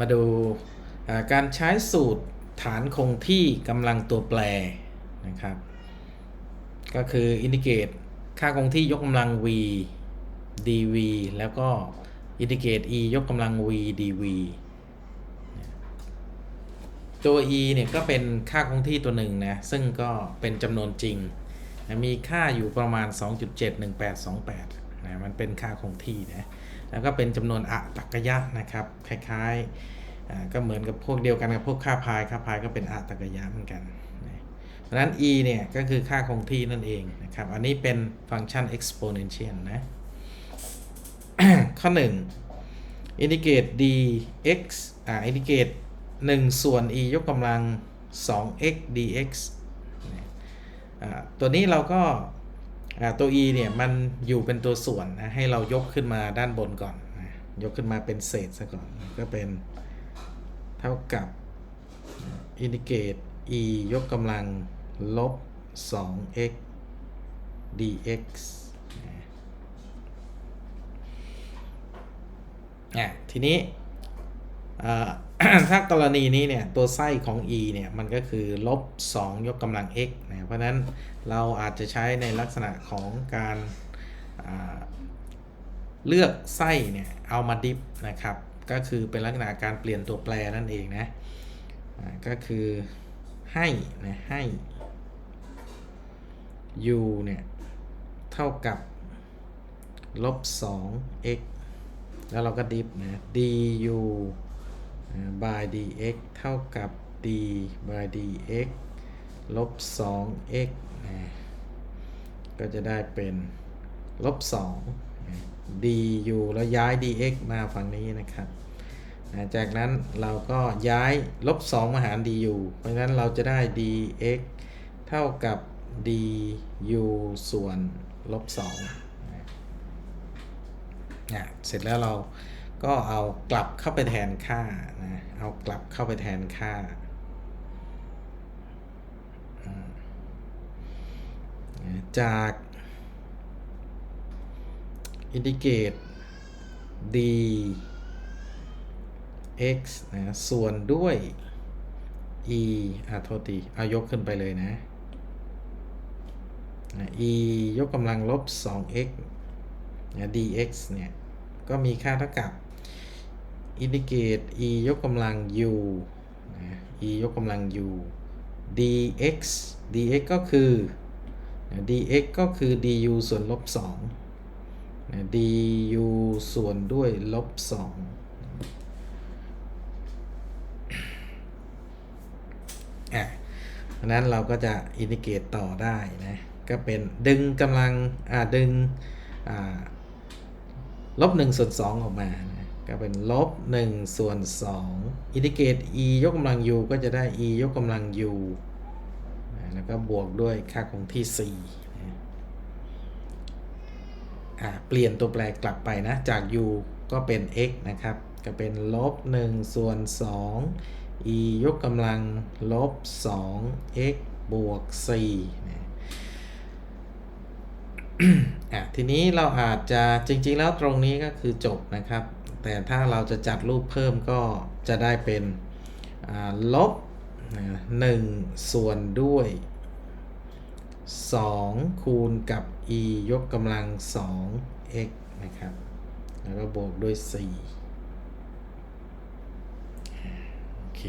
มาดูการใช้สูตรฐานคงที่กำลังตัวแปรนะครับ ก็คืออินดิเกตค่าคงที่ยกกำลัง v dv แล้วก็อินดิเกต e ยกกำลัง v dv ตัว e เนี่ยก็เป็นค่าคงที่ตัวหนึ่งนะ ซึ่งก็เป็นจำนวนจริงนะมีค่าอยู่ประมาณ 2.71828นะมันเป็นค่าคงที่นะแล้วก็เป็นจำนวนอะตักยะนะครับ คล้ายๆก็เหมือนกับพวกเดียวกันกับพวกค่าพายค่าพายก็เป็นอะตักยะเหมือนกันนะเพราะฉะนั้น e เนี่ยก็คือค่าคงที่นั่นเองนะครับ อันนี้เป็นฟังก์ชัน exponential นะ ข้อ 1 indicate dx อ่า indicate 1 ส่วน e ยกกำลัง 2x dx ตัวนี้เราก็ ตัว e เนี่ยมันอยู่เป็นตัวส่วนนะให้เรายกขึ้นมาด้านบนก่อนนะยกขึ้นมาเป็นเศษซะก่อนก็เป็นเท่ากับ indicate e ยกกำลังลบ 2x dx นะอะทีนี้ ถ้ากรณีนี้เนี่ยตัวไส้ของ e เนี่ยมันก็คือลบ 2 ยกกำลัง x นะเพราะฉะนั้นเราอาจจะใช้ในลักษณะของการเลือกไส้เนี่ยเอามาดิฟนะครับก็คือเป็นลักษณะการเปลี่ยนตัวแปรนั่นเองนะก็คือให้นะให้ u เนี่ยเท่ากับลบ 2x แล้วเราก็ดิฟนะ du by dx เท่ากับ d by dx ลบ 2x นะก็จะได้เป็นลบ 2 du แล้วย้าย dx มาฝั่งนี้นะครับจากนั้นเราก็ย้ายลบ 2 มาหาร du เพราะฉะนั้นเราจะได้ dx เท่ากับ du ส่วนลบ2นะอะเสร็จแล้วเรา ก็เอากลับเข้าไปแทนค่านะเอากลับเข้าไปแทนค่าอืมจาก indicate d x นะส่วนด้วย e อะโทษทีเอายกขึ้นไปเลยนะนะ e ยกกำลังลบ 2x นะ dx เนี่ย ก็มีค่าเท่ากับ indicate e ยกกำลัง u นะ e ยกกำลัง u dx dx ก็คือ dx ก็คือ du ส่วนลบ2นะ du ส่วนด้วยลบ2อะเพราะนั้นเราก็จะ indicate ต่อได้นะ ก็เป็นดึงกำลัง อ่า ดึง อ่า ลบ1ส่วน2ออกมานะ ก็เป็นลบ1ส่วน2อินทิเกรต e ยกกำลัง u ก็จะได้ e ยกกำลัง u แล้วก็บวกด้วยค่าคงที่4อ่าเปลี่ยนตัวแปรกลับไปนะ จาก u ก็เป็น x นะครับ ก็เป็นลบ1ส่วน2 e ยกกำลังลบ2 x บวก4นะอะทีนี้เราอาจจะจริงๆแล้วตรงนี้ก็คือจบนะครับ แต่ถ้าเราจะจัดรูปเพิ่มก็จะได้เป็นลบหนึ่งส่วนด้วย 2 คูณกับ e ยกกำลัง 2x นะครับ แล้วก็บวกด้วย 4 โอเค